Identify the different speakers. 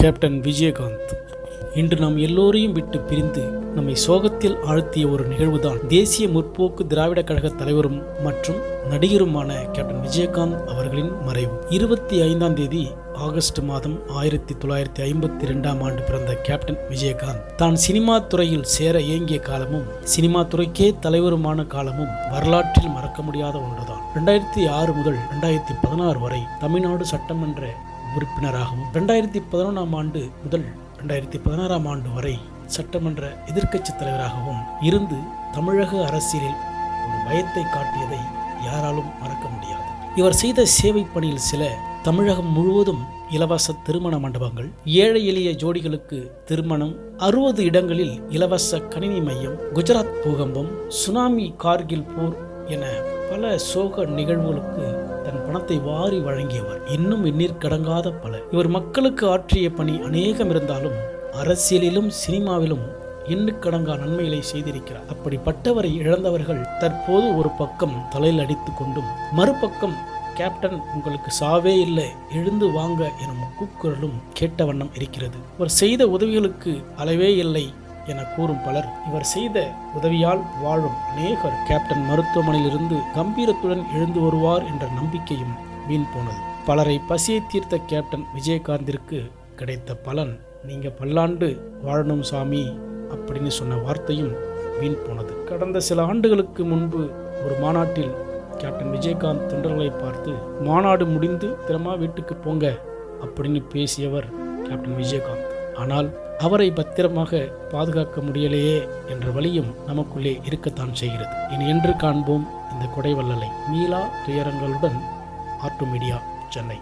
Speaker 1: Captain Vijayakanth. இன்று நாம் எல்லோரையும் விட்டு பிரிந்து நம்மை சோகத்தில் ஆழ்த்திய ஒரு நிகழ்வுதான் தேசிய முற்போக்கு திராவிட கழக தலைவரும் மற்றும் நடிகருமான கேப்டன் விஜயகாந்த் அவர்களின் மறைவு. இருபத்தி ஐந்தாம் தேதி ஆகஸ்ட் மாதம் ஆயிரத்தி தொள்ளாயிரத்தி ஐம்பத்தி இரண்டாம் ஆண்டு பிறந்த கேப்டன் விஜயகாந்த். தான் சினிமா துறையில் சேர இயங்கிய காலமும் சினிமா துறைக்கே தலைவருமான காலமும் வரலாற்றில் மறக்க முடியாத ஒன்றுதான். ரெண்டாயிரத்தி ஆறு முதல் ரெண்டாயிரத்தி பதினாறு வரை தமிழ்நாடு சட்டமன்ற உறுப்பினராகவும் ரெண்டாயிரத்தி பதினொன்றாம் ஆண்டு முதல் ரெண்டாயிரத்தி பதினாறாம் ஆண்டு வரை சட்டமன்ற எதிர்க்கட்சி தலைவராகவும் இருந்து தமிழக அரசியலில் ஒரு பயத்தை காட்டியதை யாராலும் மறக்க முடியாது. இவர் செய்த சேவை பணியில் சில தமிழகம் முழுவதும் இலவச திருமண மண்டபங்கள் ஏழை எளிய ஜோடிகளுக்கு திருமணம் அறுபது இடங்களில் இலவச கணினி மையம் குஜராத் பூகம்பம் சுனாமி கார்கில் போர் என பல சோக நிகழ்வுகளுக்கு பணத்தை வாரி வழங்கியவர். இன்னும் எண்ணீர் கடங்காத பல இவர் மக்களுக்கு ஆற்றிய பணி அநேகம் இருந்தாலும் அரசியலிலும் சினிமாவிலும் எண்ணுக்கடங்கா நன்மைகளை செய்திருக்கிறார். அப்படிப்பட்டவரை இழந்தவர்கள் தற்போது ஒரு பக்கம் தலையில் அடித்து கொண்டும் மறுபக்கம் கேப்டன் உங்களுக்கு சாவே இல்லை எழுந்து வாங்க எனும் கூக்குரலும் கேட்ட வண்ணம் இருக்கிறது. அவர் செய்த உதவிகளுக்கு அளவே இல்லை என கூறும் பலர் இவர் செய்த உதவியால் வாழும் அநேகர் கேப்டன் மருத்துவமனையிலிருந்து கம்பீரத்துடன் எழுந்து வருவார் என்ற நம்பிக்கையும் வீண் போனது. பலரை பசியை தீர்த்த கேப்டன் விஜயகாந்திற்கு கிடைத்த பலன் நீங்க பல்லாண்டு வாழணும் சாமி அப்படின்னு சொன்ன வார்த்தையும் வீண் போனது. கடந்த சில ஆண்டுகளுக்கு முன்பு ஒரு மாநாட்டில் கேப்டன் விஜயகாந்த் தொண்டர்களை பார்த்து மாநாடு முடிந்து திறமா வீட்டுக்கு போங்க அப்படின்னு பேசியவர் கேப்டன் விஜயகாந்த். ஆனால் அவரை பத்திரமாக பாதுகாக்க முடியலையே என்ற வழியும் நமக்குள்ளே இருக்கத்தான் செய்கிறது. இனி என்று காண்போம் இந்த கொடைவள்ளலை. மீளா துயரங்களுடன் ஆர்டு மீடியா சென்னை.